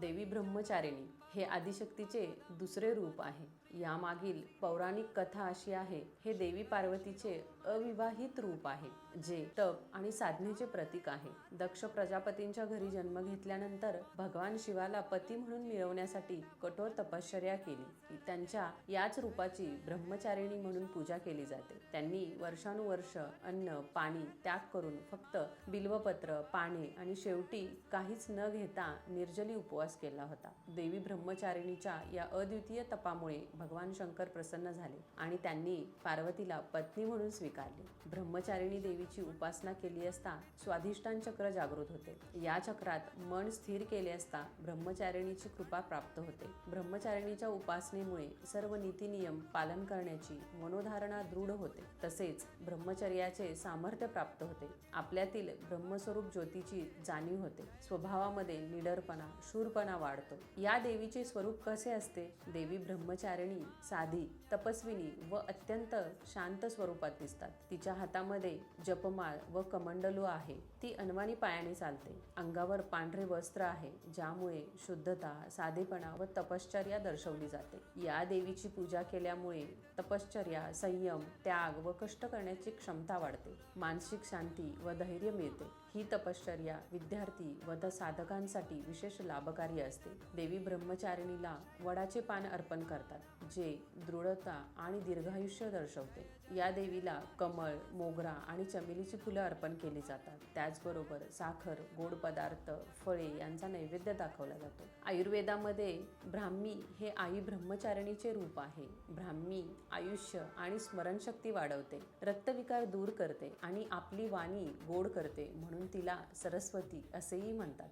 देवी ब्रह्मचारिणी हे आदिशक्तीचे दुसरे रूप आहे. यामागील पौराणिक कथा अशी आहे हे देवी पार्वतीचे अविवाहित रूप आहे जे तप आणि साधनेचे प्रतीक आहे. दक्ष प्रजापतींच्या घरी जन्म घेतल्यानंतर भगवान शिवाला पती म्हणून मिळवण्यासाठी कठोर तपश्चर्या केली. त्यांच्या याच रूपाची ब्रह्मचारिणी म्हणून पूजा केली जाते. त्यांनी वर्षानुवर्ष अन्न पाणी त्याग करून फक्त बिल्वपत्र पाने आणि शेवटी काहीच न घेता निर्जली उपवास केला होता. देवी ब्रह्मचारिणीच्या या अद्वितीय तपामुळे भगवान शंकर प्रसन्न झाले आणि त्यांनी पार्वतीला पत्नी म्हणून स्वीकारले. ब्रह्मचारिणी देवीची उपासना केली असता स्वाधिष्ठान चक्र जागृत होते. या चक्रात मन स्थिर केले असता ब्रह्मचारिणीची कृपा प्राप्त होते. ब्रह्मचारिणीच्या उपासनेमुळे सर्व नीतिनियम पालन करण्याची मनोधारणा दृढ होते. तसेच ब्रह्मचर्याचे सामर्थ्य प्राप्त होते. आपल्यातील ब्रह्मस्वरूप ज्योतीची जाणीव होते. स्वभावामध्ये निडरपणा शूरपणा वाढतो. या देवीचे स्वरूप कसे असते? देवी ब्रह्मचारिणी साधी तपस्विनी व अत्यंत शांत स्वरूपात दिसतात. तिच्या हातामध्ये जपमाळ व कमंडलू आहे. ती अनवाणी पायाने चालते. अंगावर पांढरे वस्त्र आहे ज्यामुळे शुद्धता साधेपणा व तपश्चर्या दर्शवली जाते. या देवीची पूजा केल्यामुळे तपश्चर्या संयम त्याग व कष्ट करण्याची क्षमता वाढते. मानसिक शांती व धैर्य मिळते. ही तपश्चर्या विद्यार्थी व साधकांसाठी विशेष लाभकारी असते. देवी ब्रह्मचारिणीला वडाचे पान अर्पण करतात जे दृढता आणि दीर्घायुष्य दर्शवते. या देवीला कमळ मोगरा आणि चमेलीची फुलं अर्पण केली जातात. त्याचबरोबर साखर गोड पदार्थ फळे यांचा नैवेद्य दाखवला जातो. आयुर्वेदामध्ये ब्राह्मी हे आई ब्रह्मचारिणीचे रूप आहे. ब्राह्मी आयुष्य आणि स्मरणशक्ती वाढवते रक्तविकार दूर करते आणि आपली वाणी गोड करते म्हणून तिला सरस्वती असेही म्हणतात.